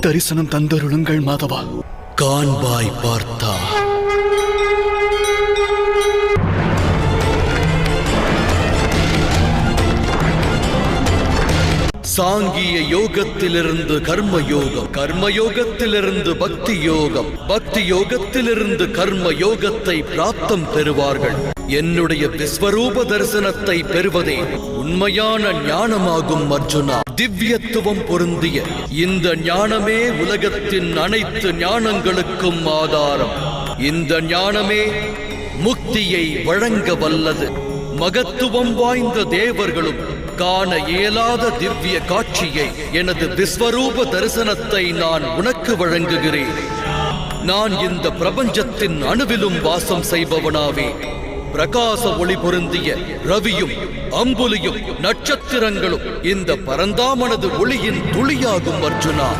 தரிசனம் தந்தருளுங்கள் மாதவா. காண்பாய் பார்த்தா. சாங்கிய யோகத்திலிருந்து கர்ம யோகம் கர்ம யோகத்திலிருந்து பக்தி யோகம் பக்தி யோகத்திலிருந்து கர்ம யோகத்தை பிராப்தம் பெறுவார்கள். என்னுடைய விஸ்வரூப தரிசனத்தை பெறுவதே உண்மையான ஞானமாகும் அர்ஜுனா. திவ்யத்துவம் பொருந்திய இந்த ஞானமே உலகத்தின் அனைத்து ஞானங்களுக்கும் ஆதாரம். இந்த ஞானமே முக்தியை வழங்க வல்லது. மகத்துவம் வாய்ந்த தேவர்களும் காண இயலாத திவ்ய காட்சியை எனது விஸ்வரூப தரிசனத்தை நான் உனக்கு வழங்குகிறேன். நான் இந்த பிரபஞ்சத்தின் அணுவிலும் வாசம் செய்பவனாவே. பிரகாச ஒளி பொருந்திய ரவியும் அம்புலியும் நட்சத்திரங்களும் இந்த பரந்தாமனது ஒளியின் துளியாகும் அர்ஜுனா.